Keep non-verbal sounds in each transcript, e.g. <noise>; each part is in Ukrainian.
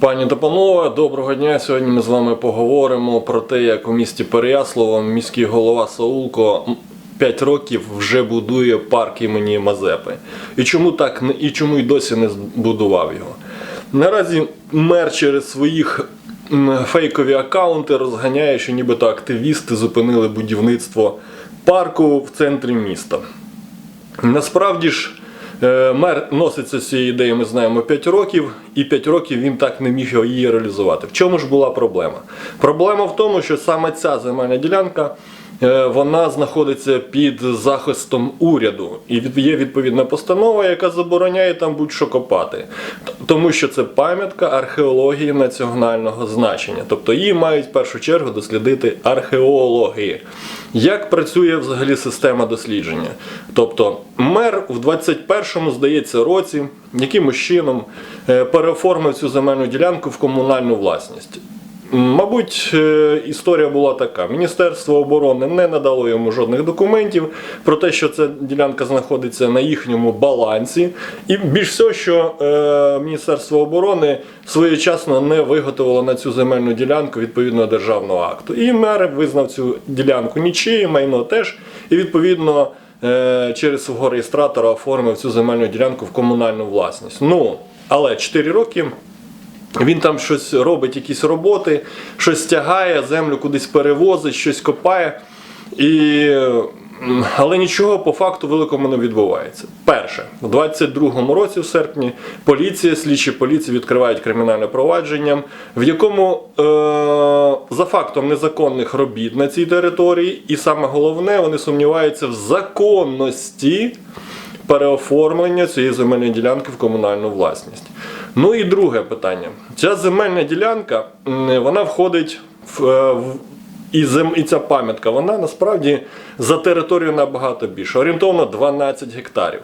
Пані та доброго дня. Сьогодні ми з вами поговоримо про те, як у місті Переяслава міський голова Саулко 5 років вже будує парк імені Мазепи. І чому так і чому й досі не збудував його? Наразі мер через своїх фейкові акаунти розганяє, що нібито активісти зупинили будівництво парку в центрі міста. Насправді ж, мер носиться з цією ідеєю, ми знаємо 5 років, і 5 років він так не міг її реалізувати. В чому ж була проблема? Проблема в тому, що саме ця земельна ділянка. Е, Вона знаходиться під захистом уряду, і є відповідна постанова, яка забороняє там будь-що копати, тому що це пам'ятка археології національного значення. Тобто її мають в першу чергу дослідити археологи. Як працює взагалі система дослідження? Тобто мер в 21-му, здається, році якимось чином е, переоформив цю земельну ділянку в комунальну власність. Мабуть, е, історія була така: Міністерство оборони не надало йому жодних документів про те, що ця ділянка знаходиться на їхньому балансі. І більш всього, що е, Міністерство оборони своєчасно не виготовило на цю земельну ділянку відповідного державного акту. І мер визнав цю ділянку нічиєю, майно теж, і відповідно е, через свого реєстратора оформив цю земельну ділянку в комунальну власність. Ну, але 4 роки. Він там щось робить, якісь роботи, щось тягає, землю кудись перевозить, щось копає. І... Але нічого по факту великому не відбувається. Перше, у 22-му році, в серпні, поліція, слідчі поліції відкривають кримінальне провадження, в якому е- за фактом незаконних робіт на цій території, і саме головне, вони сумніваються в законності переоформлення цієї земельної ділянки в комунальну власність. Ну і друге питання. Ця земельна ділянка вона входить в. е, в і, зем, і ця пам'ятка, вона насправді за територію набагато більше, орієнтовно 12 гектарів.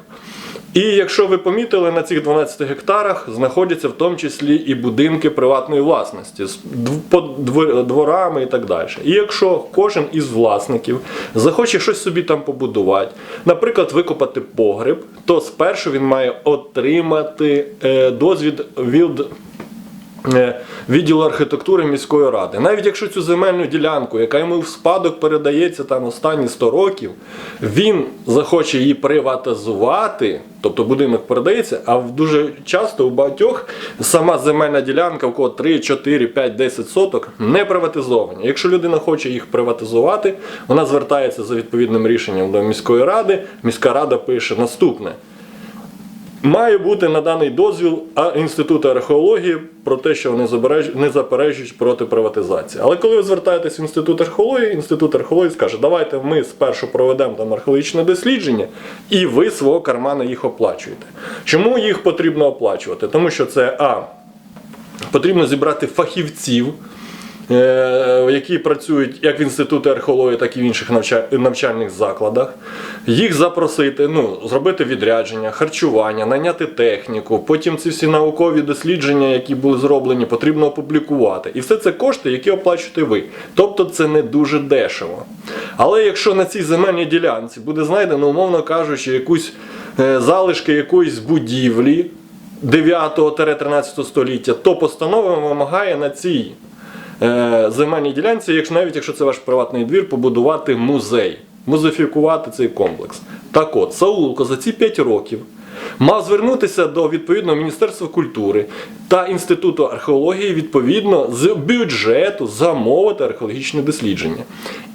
І якщо ви помітили, на цих 12 гектарах знаходяться в тому числі і будинки приватної власності з дв- дворами і так далі. І якщо кожен із власників захоче щось собі там побудувати, наприклад, викопати погреб, то спершу він має отримати е, дозвіл від відділу архітектури міської ради. Навіть якщо цю земельну ділянку, яка йому в спадок передається там останні 100 років, він захоче її приватизувати, тобто будинок передається, а в дуже часто у багатьох сама земельна ділянка, у кого 3, 4, 5, 10 соток, не приватизовані. Якщо людина хоче їх приватизувати, вона звертається за відповідним рішенням до міської ради. Міська рада пише наступне. Має бути наданий дозвіл Інституту археології про те, що вони не заперечують проти приватизації. Але коли ви звертаєтесь в інститут археології, інститут археології скаже, давайте ми спершу проведемо там археологічне дослідження, і ви свого кармана їх оплачуєте. Чому їх потрібно оплачувати? Тому що це а. Потрібно зібрати фахівців, які працюють як в інституті археології, так і в інших навчальних закладах. Їх запросити, ну, зробити відрядження, харчування, найняти техніку. Потім ці всі наукові дослідження, які були зроблені, потрібно опублікувати. І все це кошти, які оплачуєте ви. Тобто це не дуже дешево. Але якщо на цій земельній ділянці буде знайдено, умовно кажучи, якусь е, залишки якоїсь будівлі. 9-13 століття, то постанова вимагає на цій е, земельній ділянці, якщо навіть якщо це ваш приватний двір, побудувати музей, музифікувати цей комплекс. Так от, Саулко за ці 5 років мав звернутися до відповідного Міністерства культури та Інституту археології відповідно з бюджету замовити археологічне дослідження.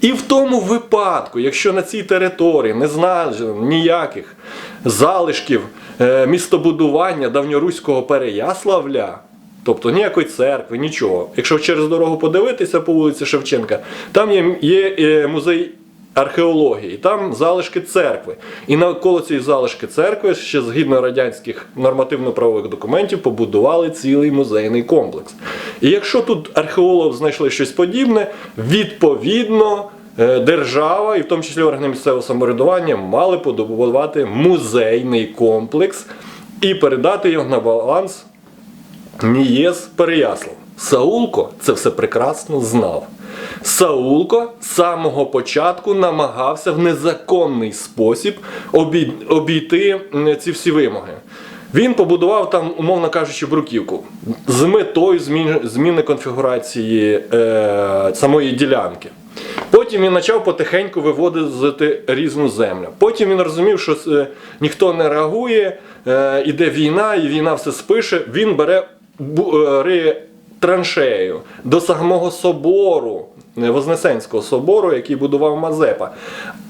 І в тому випадку, якщо на цій території не знайдено ніяких залишків е, містобудування давньоруського Переяславля, тобто ніякої церкви, нічого. Якщо через дорогу подивитися по вулиці Шевченка, там є, є е, музей археології, там залишки церкви. І навколо цієї залишки церкви, ще згідно радянських нормативно-правових документів, побудували цілий музейний комплекс. І якщо тут археологи знайшли щось подібне, відповідно. е, Держава, і в тому числі органи місцевого самоврядування, мали побудувати музейний комплекс і передати його на баланс Нієс Переяслав. Саулко це все прекрасно знав. Саулко з самого початку намагався в незаконний спосіб обій- обійти ці всі вимоги. Він побудував там, умовно кажучи, бруківку з метою зміни, зміни конфігурації е, самої ділянки. Потім він почав потихеньку виводити різну землю. Потім він розумів, що е, ніхто не реагує, е, іде війна, і війна все спише. Він бере траншею до самого собору, е, Вознесенського собору, який будував Мазепа.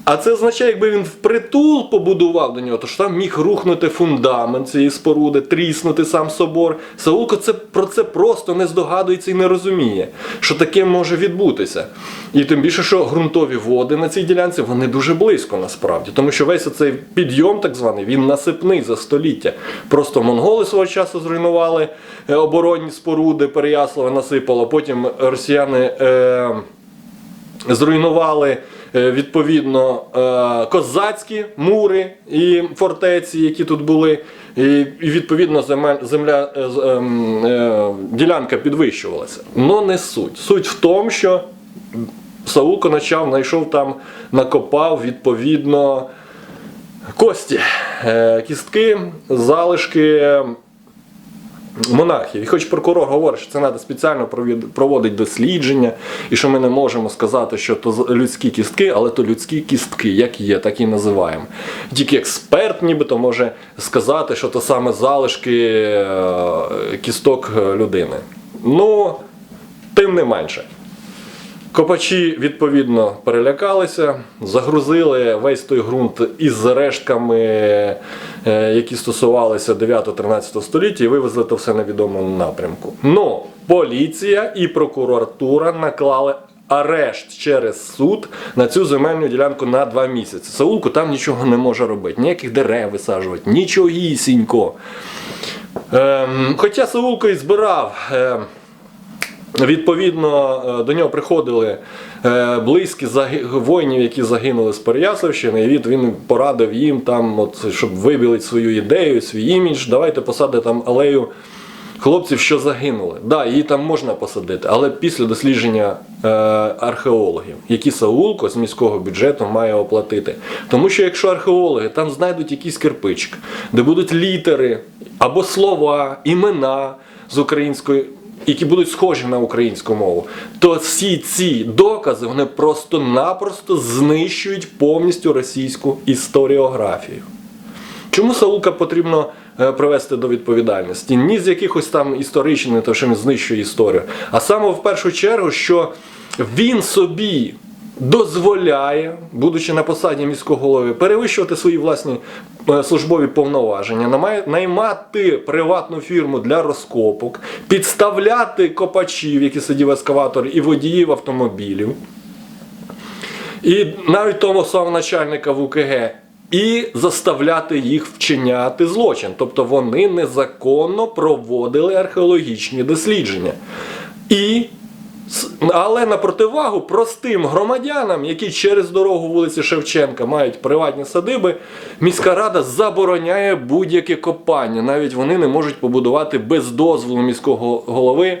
А це означає, якби він впритул побудував до нього, то ж там міг рухнути фундамент цієї споруди, тріснути сам собор. Саулко це, про це просто не здогадується і не розуміє, що таке може відбутися. І тим більше, що ґрунтові води на цій ділянці вони дуже близько насправді, тому що весь цей підйом, так званий, він насипний за століття. Просто монголи свого часу зруйнували е, оборонні споруди, Переяслава насипало, потім росіяни. Е, зруйнували е, відповідно е, козацькі мури і фортеці, які тут були. І, відповідно земля, е, ем, е, ділянка підвищувалася. Но не суть. Суть в тому, що Саулко почав, знайшов там, накопав відповідно кості, кістки, залишки монархів. І хоч прокурор говорить, що це треба спеціально проводити дослідження, і що ми не можемо сказати, що то людські кістки, але то людські кістки, як є, так і називаємо. Тільки експерт нібито може сказати, що то саме залишки е, кісток е, людини. Ну, тим не менше. Копачі відповідно перелякалися, загрузили весь той ґрунт із рештками, е, які стосувалися 9-13 століття, і вивезли то все на відомому напрямку. Ну, поліція і прокуратура наклали арешт через суд на цю земельну ділянку на два місяці. Саулку там нічого не може робити, ніяких дерев висаджувати, нічогісінько. Ем, хоча Саулко і збирав. ем, Відповідно, е, до нього приходили е, близькі воїнів, які загинули з Переяславщини, і від- він порадив їм там, от, щоб вибілити свою ідею, свій імідж. Давайте посадити там алею хлопців, що загинули. Да, її там можна посадити, але після дослідження е, археологів, які Саулко з міського бюджету має оплатити. Тому що якщо археологи там знайдуть якийсь кирпичик, де будуть літери або слова, імена з української. Які будуть схожі на українську мову, то всі ці докази вони просто-напросто знищують повністю російську історіографію. Чому Саука потрібно е, привести до відповідальності? Ні з якихось там історичних, то що він знищує історію, а саме в першу чергу, що він собі дозволяє, будучи на посаді міського голови, перевищувати свої власні е, службові повноваження, наймати приватну фірму для розкопок, підставляти копачів, які сидів в ескаваторі, і водіїв автомобілів і навіть того самого начальника ВУКГ, і заставляти їх вчиняти злочин. Тобто вони незаконно проводили археологічні дослідження. І але на противагу простим громадянам, які через дорогу вулиці Шевченка мають приватні садиби, міська рада забороняє будь-яке копання. Навіть вони не можуть побудувати без дозволу міського голови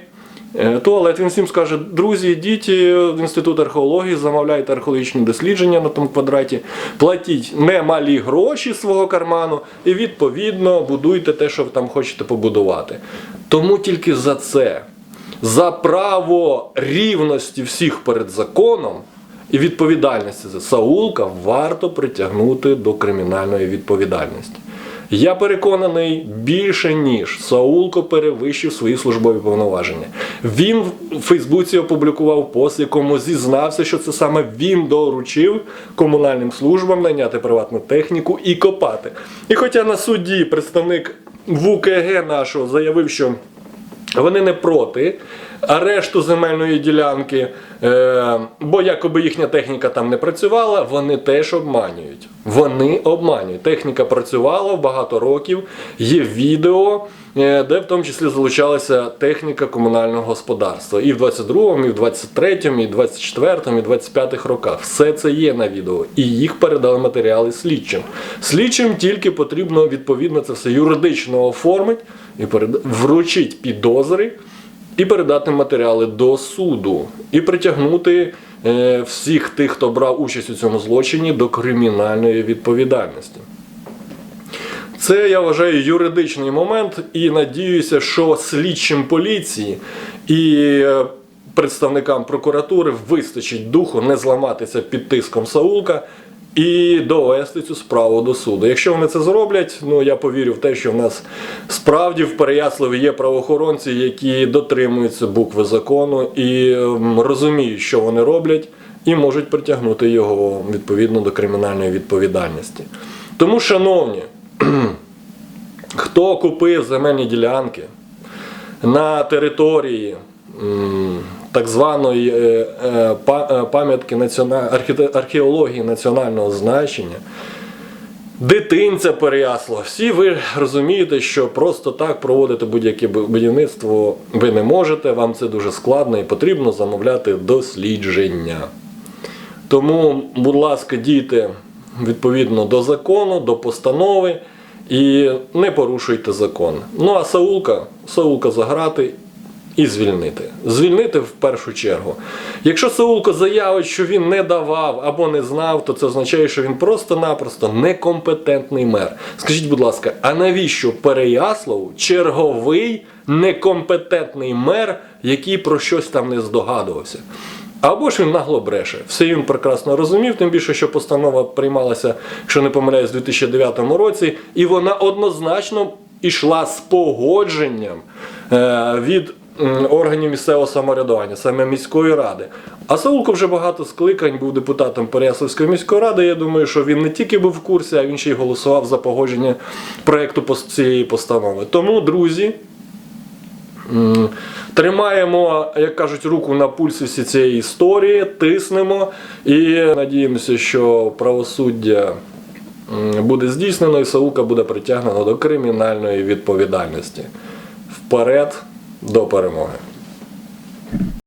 Е, Туалет він всім скаже: друзі, йдіть е, в інститут археології, замовляйте археологічні дослідження на тому квадраті, платіть немалі гроші свого карману і відповідно будуйте те, що ви там хочете побудувати. Тому тільки за це, за право рівності всіх перед законом і відповідальності за Саулка варто притягнути до кримінальної відповідальності. Я переконаний більше ніж Саулко перевищив свої службові повноваження. Він в Фейсбуці опублікував пост, якому зізнався, що це саме він доручив комунальним службам найняти приватну техніку і копати. І хоча на суді представник ВУКГ нашого заявив, що вони не проти арешту земельної ділянки, е, бо якоби їхня техніка там не працювала, вони теж обманюють. Вони обманюють. Техніка працювала багато років, є відео, е, де в тому числі залучалася техніка комунального господарства. І в 22-му, і в 23-му, і в 24-му, і в 25-х роках. Все це є на відео. І їх передали матеріали слідчим. Слідчим тільки потрібно відповідно це все юридично оформити і перед... вручити підозри і передати матеріали до суду, і притягнути е, всіх тих, хто брав участь у цьому злочині, до кримінальної відповідальності. Це я вважаю юридичний момент і надіюся, що слідчим поліції і е, представникам прокуратури вистачить духу не зламатися під тиском Саулка і довести цю справу до суду. Якщо вони це зроблять, ну я повірю в те, що в нас справді в Переяславі є правоохоронці, які дотримуються букви закону і ем, розуміють, що вони роблять, і можуть притягнути його відповідно до кримінальної відповідальності. Тому, шановні, <clears throat> хто купив земельні ділянки на території так званої е, е, е, пам'ятки археології національного значення, дитинця Переяслава, всі ви розумієте, що просто так проводити будь-яке будівництво ви не можете, вам це дуже складно і потрібно замовляти дослідження. Тому, будь ласка, дійте відповідно до закону, до постанови і не порушуйте закон. Ну а Саулка, Саулка заграти і звільнити. Звільнити в першу чергу. Якщо Саулко заявить, що він не давав або не знав, то це означає, що він просто-напросто некомпетентний мер. Скажіть, будь ласка, а навіщо Переяславу черговий некомпетентний мер, який про щось там не здогадувався? Або ж він нагло бреше. Все він прекрасно розумів, тим більше, що постанова приймалася, якщо не помиляюсь, у 2009 році, і вона однозначно йшла з погодженням е, від органів місцевого самоврядування, саме міської ради. А Саулко вже багато скликань був депутатом Переяславської міської ради. Я думаю, що він не тільки був в курсі, а він ще й голосував за погодження проєкту цієї постанови. Тому, друзі, Тримаємо, як кажуть, руку на пульсі всі цієї історії, тиснемо і надіємося, що правосуддя буде здійснено і Саука буде притягнено до кримінальної відповідальності. Вперед до перемоги!